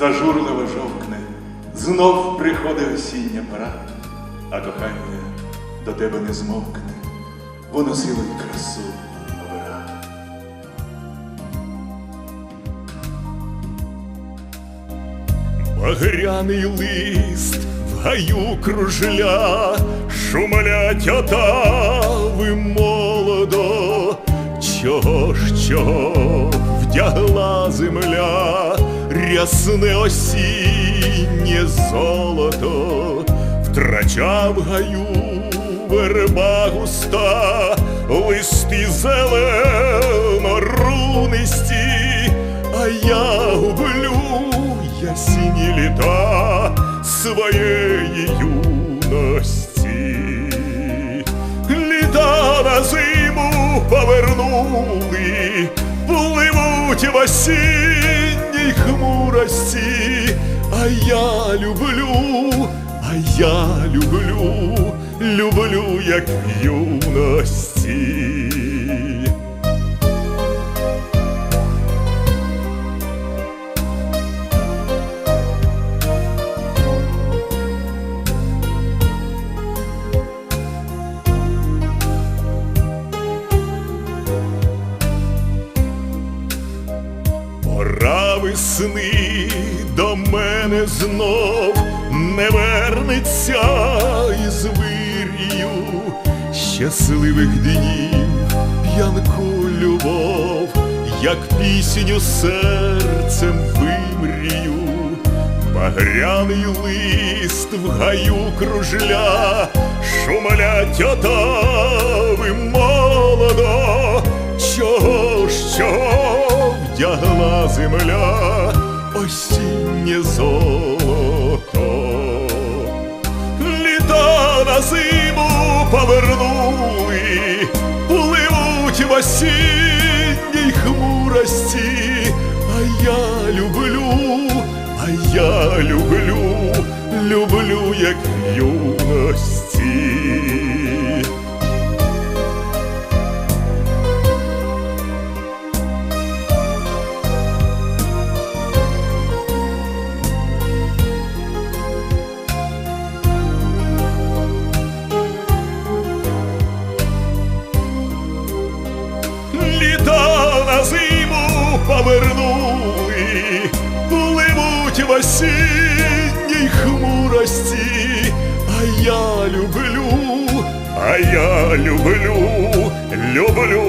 зажурливо жовкне, знов приходить осіння пора, а кохання до тебе не змовкне, воно силою красу набира. Багряний лист в гаю кружля, шумлять отави молодо, чого ж чого вдягла земля, рясне осіннє золото, втрачав гаю верба густа, листи зелено рунисті, а я гублю ясні літа своєї юності. Літа на зиму повернули, пливуть в осінній хмурості, а я люблю, а я люблю, люблю, як к юності. Весни до мене знов не вернеться із вирію щасливих днів, п'янку любов, як пісню серцем вимрію, багряний лист в гаю кружля, шумлять отави молодо, чого вдягла земля осіннє золото. Літа на зиму повернули, пливуть в осінній зиму повернули, пливуть в осінній хмурості, а я люблю, а я люблю, люблю.